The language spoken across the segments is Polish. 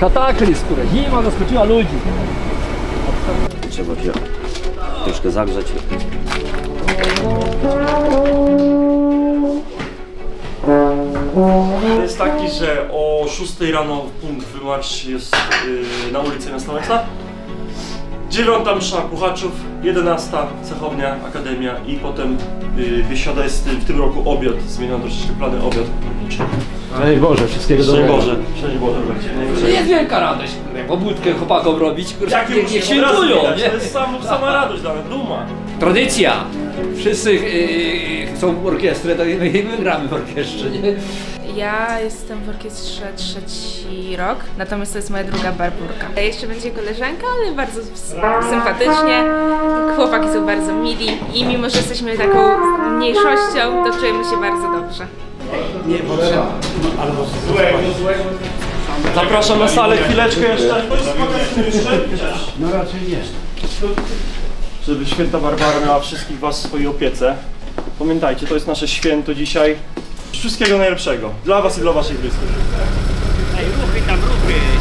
Kataklizm, który zima zaskoczyła ludzi. Trzeba się troszkę zagrzać. To jest taki, że o 6 rano punkt wymarsz jest yy, na ulicy Miasta Łęczna. 9 msza Puchaczów, 11 Cechownia, Akademia i potem yy, biesiada jest w tym roku obiad, zmieniono troszeczkę plany obiad. Szczęść Boże, wszystkiego Szczęść dobrego. Boże, szczęść Boże. To jest wielka radość, kurde, pobudkę chłopakom robić, kurde, Jakie niech, niech obrazy świętują, widać, nie? To jest sam, sama radość dla mnie, duma. Tradycja. Wszyscy yy, chcą orkiestrę, to my my gramy w orkiestrze, nie? Ja jestem w orkiestrze trzeci rok, natomiast to jest moja druga barburka. Jeszcze będzie koleżanka, ale bardzo sympatycznie. Chłopaki są bardzo mili i mimo, że jesteśmy taką mniejszością, to czujemy się bardzo dobrze. Zapraszam na salę chwileczkę jeszcze. No raczej nie. Żeby święta Barbara miała wszystkich was w swojej opiece. Pamiętajcie, to jest nasze święto dzisiaj. Wszystkiego najlepszego. Dla was i dla waszych bliskich. Nie,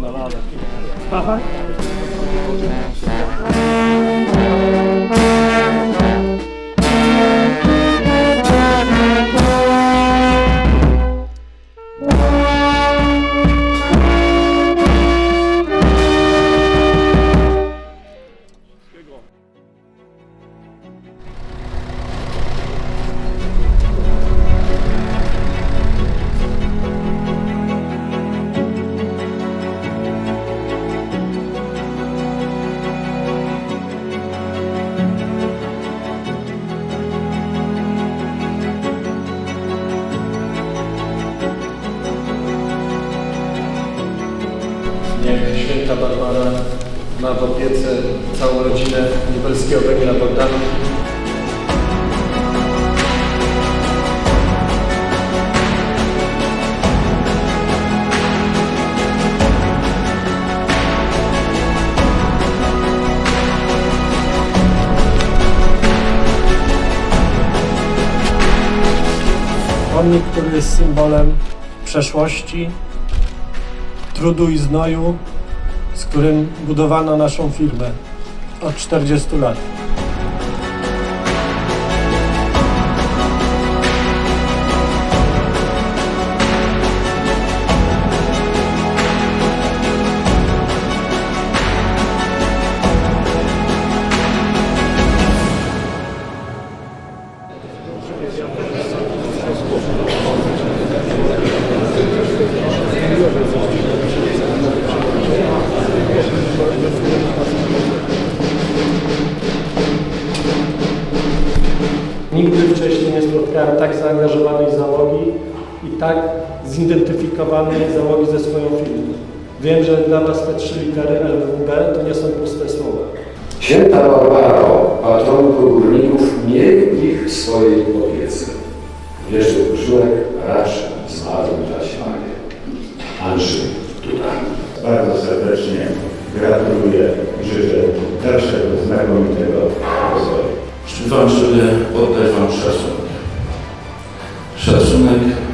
to wynalazek. Barbara ma w opiece całą rodzinę lubelskiego węgla Bogdana. Pomnik, który jest symbolem przeszłości, trudu i znoju, z którym budowano naszą firmę od 40 lat. Nigdy wcześniej nie spotkałem tak zaangażowanej załogi i tak zidentyfikowanej załogi ze swoją firmą. Wiem, że dla Was te trzy litery LWB to nie są puste słowa. Święta Barbaro, patronko górników, miej ich w swojej opiece. Wierzy Żurek, Racz, zmarł dla Panie. Andrzej Duda. Bardzo serdecznie gratuluję i życzę dalszego znakomitego rozwoju. Wam sobie oddać Wam szacunek. Szacunek